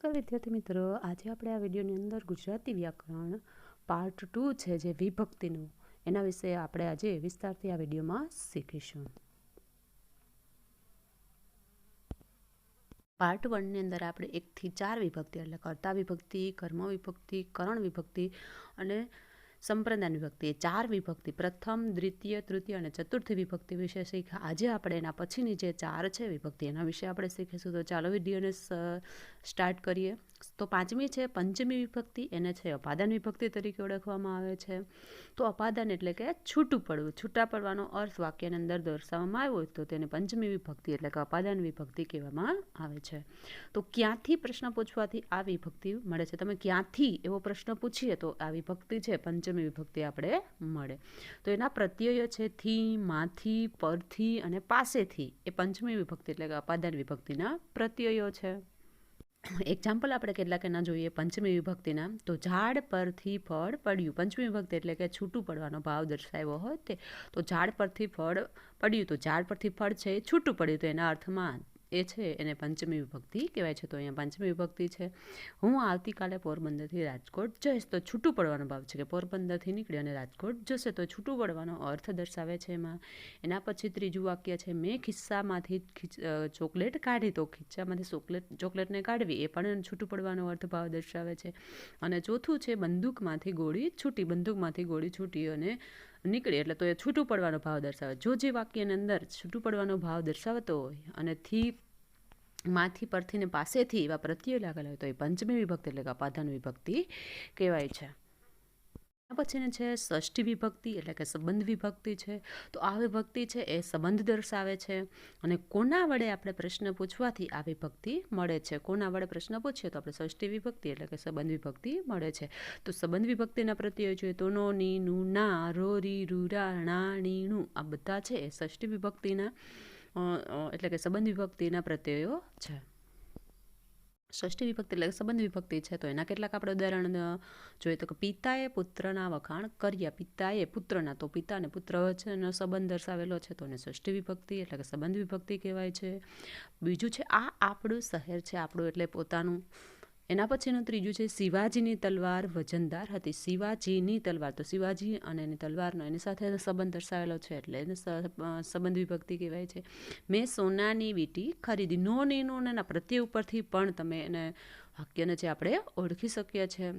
નમસ્કાર વિદ્યાર્થી મિત્રો, આજે આપણે આ વિડીયોની અંદર ગુજરાતી વ્યાકરણ પાર્ટ ટુ છે જે વિભક્તિનું, એના વિશે આપણે આજે વિસ્તારથી આ વિડીયોમાં શીખીશું. પાર્ટ વનની અંદર આપણે એકથી ચાર વિભક્તિ, એટલે કર્તા વિભક્તિ, કર્મ વિભક્તિ, કરણ વિભક્તિ અને સંપ્રદાન વિભક્તિ. એ ચાર વિભક્તિ. પ્રથમ, દ્વિતીય, તૃતીય અને ચતુર્થી વિભક્તિ વિશે શીખ્યા આજે આપણે એના પછીની જે ચાર છે વિભક્તિ, એના વિશે આપણે શીખીશું. તો ચાલો વિડીયોને સ્ટાર્ટ કરીએ. તો પાંચમી છે, પંચમી વિભક્તિ, એને છે અપાદાન વિભક્તિ તરીકે ઓળખવામાં આવે છે. તો અપાદાન એટલે કે છૂટું પડવું, છૂટા પડવાનો અર્થ વાક્યની અંદર દર્શાવવામાં આવ્યો તો તેને પંચમી વિભક્તિ એટલે કે અપાદાન વિભક્તિ કહેવામાં આવે છે. તો ક્યાંથી પ્રશ્ન પૂછવાથી આ વિભક્તિ મળે છે? તમે ક્યાંથી એવો પ્રશ્ન પૂછીએ તો આ વિભક્તિ છે, પંચમી વિભક્તિ આપણે મળે. તો એના પ્રત્યયો છે થી, માંથી, પરથી અને પાસેથી એ પંચમી વિભક્તિ એટલે કે અપાદાન વિભક્તિના પ્રત્યયો છે. એક્ઝામ્પલ આપણે કેટલાક એના જોઈએ, પંચમી વિભક્તિના. તો ઝાડ પરથી ફળ પડ્યું. પંચમી વિભક્તિ એટલે કે છૂટું પડવાનો ભાવ દર્શાવ્યો હોય તે. તો ઝાડ પરથી ફળ પડ્યું. તો ઝાડ પરથી ફળ છે છૂટું પડ્યું. તો એના અર્થમાં એ છે એને પંચમી વિભક્તિ કહેવાય છે. તો અહીંયા પંચમી વિભક્તિ છે. હું આવતીકાલે પોરબંદરથી રાજકોટ જઈશ. તો છૂટું પડવાનો ભાવ છે કે પોરબંદરથી નીકળી અને રાજકોટ જશે તો છૂટું પડવાનો અર્થ દર્શાવે છે એમાં. એના પછી ત્રીજું વાક્ય છે, મેં ખિસ્સામાંથી ચોકલેટ કાઢી. તો ખિસ્સામાંથી ચોકલેટ ચોકલેટને કાઢવી એ પણ છૂટું પડવાનો અર્થ ભાવ દર્શાવે છે. અને ચોથું છે, બંદૂકમાંથી ગોળી છૂટી. બંદૂકમાંથી ગોળી છૂટી અને નીકળી એટલે તો એ છૂટું પડવાનો ભાવ દર્શાવે. જો જે વાક્યની અંદર છૂટું પડવાનો ભાવ દર્શાવતો હોય અને થી માંથી પરથી ને પાસેથી એવા પ્રત્યય લાગેલા હોય તો એ પંચમી વિભક્તિ એટલે કે અપાધાન વિભક્તિ કહેવાય છે. પછીને છે ષષ્ઠી વિભક્તિ એટલે કે સંબંધ વિભક્તિ છે. તો આ વિભક્તિ છે એ સંબંધ દર્શાવે છે અને કોના વડે આપણે પ્રશ્ન પૂછવાથી આ વિભક્તિ મળે છે? કોના વડે પ્રશ્ન પૂછીએ તો આપણે ષષ્ઠી વિભક્તિ એટલે કે સંબંધ વિભક્તિ મળે છે. તો સંબંધ વિભક્તિના પ્રત્યય જોઈએ તો નો, ની, નું, ના, રો, રી રૂરા ણા ની નું આ બધા છે એ ષષ્ઠી વિભક્તિના એટલે કે સંબંધ વિભક્તિના પ્રત્યયો છે. ષષ્ઠી વિભક્તિ એટલે સંબંધ વિભક્તિ છે, તો એના કેટલાક આપણે ઉદાહરણ જોઈએ તો કે પિતાએ પુત્રના વખાણ કર્યા, પિતાએ પુત્રના, તો પિતા અને પુત્ર વચ્ચેનો સંબંધ દર્શાવેલો છે, તો એને ષષ્ઠી વિભક્તિ એટલે કે સંબંધ વિભક્તિ કહેવાય છે. બીજું છે, આ આપણું શહેર છે, આપણું એટલે પોતાનું એના પછીનું ત્રીજું છે, શિવાજીની તલવાર વજનદાર હતી. શિવાજીની તલવાર, તો શિવાજી અને એની તલવારનો એની સાથે સંબંધ દર્શાવેલો છે, એટલે એને સંબંધ વિભક્તિ કહેવાય છે. મેં સોનાની વીંટી ખરીદી. નો ની એના પ્રત્યે ઉપરથી પણ તમે એને વાક્યને જે આપણે ઓળખી શકીએ છીએ.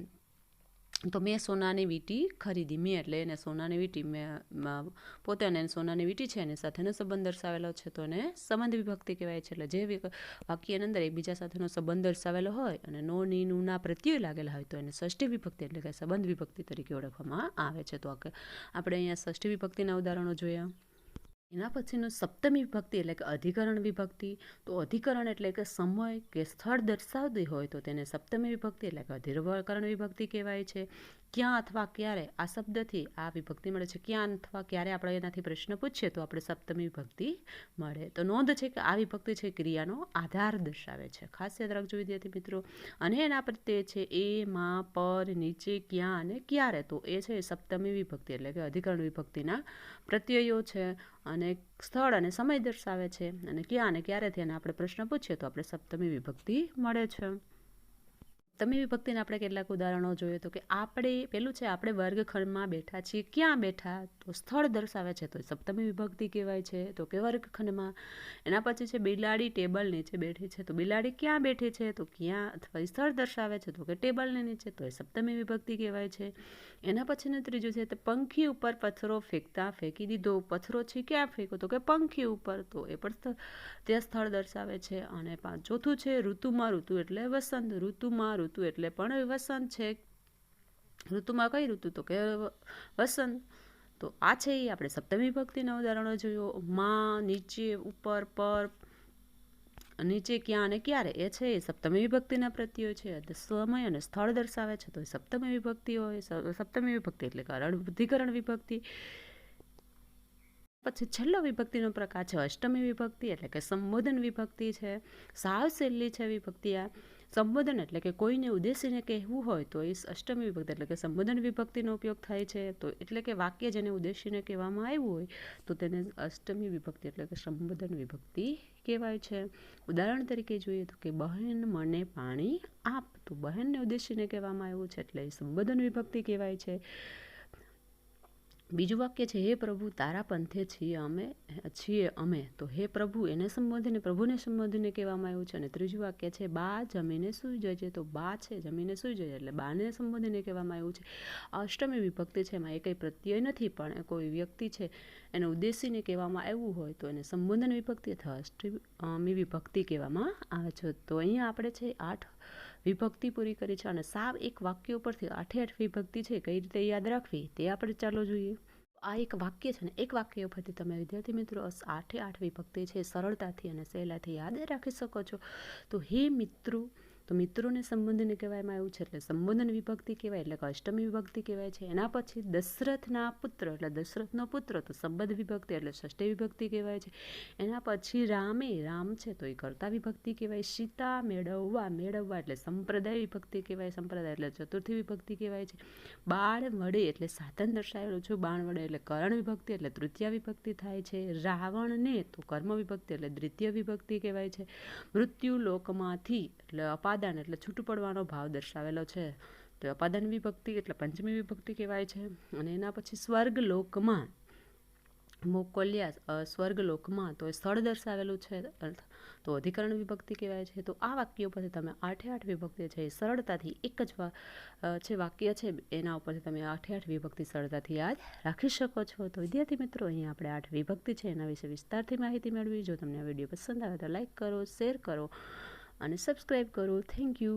તો મેં સોનાની વીંટી ખરીદી. મેં એટલે એને સોનાની વીંટી મેં પોતે અને સોનાની વીંટી છે એની સાથેનો સંબંધ દર્શાવેલો છે. તો એને સંબંધ વિભક્તિ કહેવાય છે. એટલે જે વાક્યની અંદર એકબીજા સાથેનો સંબંધ દર્શાવેલો હોય અને નો, ની, નું, ના પ્રત્યય લાગેલા હોય તો એને ષષ્ઠી વિભક્તિ એટલે કે સંબંધ વિભક્તિ તરીકે ઓળખવામાં આવે છે. તો આપણે અહીંયા ષષ્ઠી વિભક્તિના ઉદાહરણો જોયા. એના પછીનું સપ્તમી વિભક્તિ એટલે કે અધિકરણ વિભક્તિ, તો અધિકરણ એટલે કે સમય કે સ્થળ દર્શાવતી હોય તો તેને સપ્તમી વિભક્તિ એટલે કે અધિકરણ વિભક્તિ કહેવાય છે. ક્યાં અથવા ક્યારે આ શબ્દથી આ વિભક્તિ મળે છે? ક્યાં અથવા ક્યારે આપણે એનાથી પ્રશ્ન પૂછીએ તો આપણે સપ્તમી વિભક્તિ મળે. તો નોંધ છે કે આ વિભક્તિ છે ક્રિયાનો આધાર દર્શાવે છે. ખાસ યાદ રાખજો વિદ્યાર્થી મિત્રો. અને એના પ્રત્યે છે એ, માં, પર, નીચે, ક્યાં અને ક્યારે? તો એ છે સપ્તમી વિભક્તિ એટલે કે અધિકરણ વિભક્તિના પ્રત્યયો છે અને સ્થળ અને સમય દર્શાવે છે. અને ક્યાં અને ક્યારેથી એને આપણે પ્રશ્ન પૂછીએ તો આપણે સપ્તમી વિભક્તિ મળે છે. તમે વિભક્તિના આપણે કેટલાક ઉદાહરણો જોઈએ તો કે આપણે, પેલું છે આપણે વર્ગખંડમાં બેઠા છીએ, ક્યાં બેઠા? તો સ્થળ દર્શાવે છે, તો સપ્તમી વિભક્તિ કહેવાય છે, તો કે વર્ગખંડમાં. એના પછી છે બિલાડી ટેબલ નીચે બેઠી છે, તો બિલાડી ક્યાં બેઠી છે? તો ક્યાં અથવા સ્થળ દર્શાવે છે, તો કે ટેબલને નીચે, તો એ સપ્તમી વિભક્તિ કહેવાય છે. એના પછીનું ત્રીજું છે તે પંખી ઉપર પથ્થરો ફેંકતા ફેંકી દીધો. પથ્થરો છે ક્યાં ફેંકો? તો કે પંખી ઉપર. તો એ પણ તે સ્થળ દર્શાવે છે. અને ચોથું છે ઋતુમાં ઋતુ એટલે વસંત. ઋતુમાં ઋતુ ઋતુ એટલે પણ વસંત છે. ઋતુમાં કઈ ઋતુ? તો કે વસંત. તો આ છે એ આપણે સપ્તમી ભક્તિના ઉદાહરણો જોયો. માં, નીચે, ઉપર, પર. નીચે ક્યાં અને ક્યારે? એ છે એ સપ્તમી વિભક્તિના પ્રત્યયો છે. સમય અને સ્થળ દર્શાવે છે. તો એ સપ્તમી વિભક્તિ હોય સપ્તમી વિભક્તિ એટલે કારણ બુદ્ધિકરણ વિભક્તિ. પછી છેલ્લો વિભક્તિનો પ્રકાર છે અષ્ટમી વિભક્તિ એટલે કે સંબોધન વિભક્તિ છે. સાવ છે વિભક્તિ આ. સંબોધન એટલે કે કોઈને ઉદ્દેશીને કહેવું હોય તો એ અષ્ટમી વિભક્તિ એટલે કે સંબોધન વિભક્તિનો ઉપયોગ થાય છે. તો એટલે કે વાક્ય જેને ઉદ્દેશીને કહેવામાં આવ્યું હોય, તો તેને અષ્ટમી વિભક્તિ એટલે કે સંબોધન વિભક્તિ કહેવાય છે. ઉદાહરણ તરીકે જોઈએ તો કે બહેન મને પાણી આપ. તો બહેનને ઉદ્દેશીને કહેવામાં આવ્યું છે એટલે સંબોધન વિભક્તિ કહેવાય છે. બીજું વાક્ય છે, હે પ્રભુ, તારા પંથે છીએ અમે છીએ અમે. તો હે પ્રભુ એને સંબોધીને, પ્રભુને સંબોધીને કહેવામાં આવ્યું છે અને ત્રીજું વાક્ય છે, બા જમીને સૂઈ જાય તો બા છે, જમીને સૂઈ જાય એટલે બાને સંબોધીને કહેવામાં આવ્યું છે. અષ્ટમી વિભક્તિ છે, એમાં એ કંઈ પ્રત્યય નથી, પણ કોઈ વ્યક્તિ છે, એને ઉદ્દેશીને કહેવામાં આવ્યું હોય તો એને સંબોધન વિભક્તિ અથવા અષ્ટમી વિભક્તિ કહેવામાં આવે છે. તો અહીંયા આપણે છે, આઠ વિભક્તિ પૂરી કરી છે અને સાવ એક વાક્ય ઉપરથી આઠે આઠ વિભક્તિ છે, કઈ રીતે યાદ રાખવી તે આપણે ચાલો જોઈએ. આ એક વાક્ય છે ને, એક વાક્ય ઉપરથી તમે વિદ્યાર્થી મિત્રો આઠે આઠ વિભક્તિ છે, સરળતાથી અને સહેલાથી યાદ રાખી શકો છો. તો હે મિત્રો તો મિત્રોને સંબોધન કહેવામાં આવ્યું છે એટલે સંબોધન વિભક્તિ કહેવાય એટલે કે અષ્ટમી વિભક્તિ કહેવાય છે. એના પછી દશરથના પુત્ર એટલે દશરથનો પુત્ર તો સંબંધ વિભક્તિ એટલે ષષ્ઠી વિભક્તિ કહેવાય છે. એના પછી રામે, રામ છે તો એ કર્તા વિભક્તિ કહેવાય, સીતા મેળવવા મેળવવા એટલે સંપ્રદાય વિભક્તિ કહેવાય, સંપ્રદાય એટલે ચતુર્થી વિભક્તિ કહેવાય છે. બાળ વડે એટલે સાધન દર્શાવેલું છું બાણ વડે એટલે કરણ વિભક્તિ એટલે તૃતીય વિભક્તિ થાય છે. રાવણને તો કર્મ વિભક્તિ એટલે દ્વિતીય વિભક્તિ કહેવાય છે. મૃત્યુ લોકમાંથી એટલે અપાદાન એટલે છૂટું પડવાનો ભાવ દર્શાવેલો છે. તો અપાદાન વિભક્તિ એટલે પંચમી વિભક્તિ કહેવાય છે. અને એના પછી સ્વર્ગ લોકમાં મોકલ્યા સ્વર્ગલોકમાં તો એ સ્થળ દર્શાવેલું છે. તો અધિકરણ વિભક્તિ કહેવાય છે. તો આ વાક્ય ઉપરથી તમે આઠે આઠ વિભક્તિ છે એ સરળતાથી એક જ છે વાક્ય છે એના ઉપરથી તમે આઠે આઠ વિભક્તિ સરળતાથી યાદ રાખી શકો છો. તો વિદ્યાર્થી મિત્રો, અહીંયા આપણે આઠ વિભક્તિ છે એના વિશે વિસ્તારથી માહિતી મેળવી. જો તમને આ વીડિયો પસંદ આવે તો લાઇક કરો, શેર કરો. અને સબસ્ક્રાઈબ કરો. Thank you.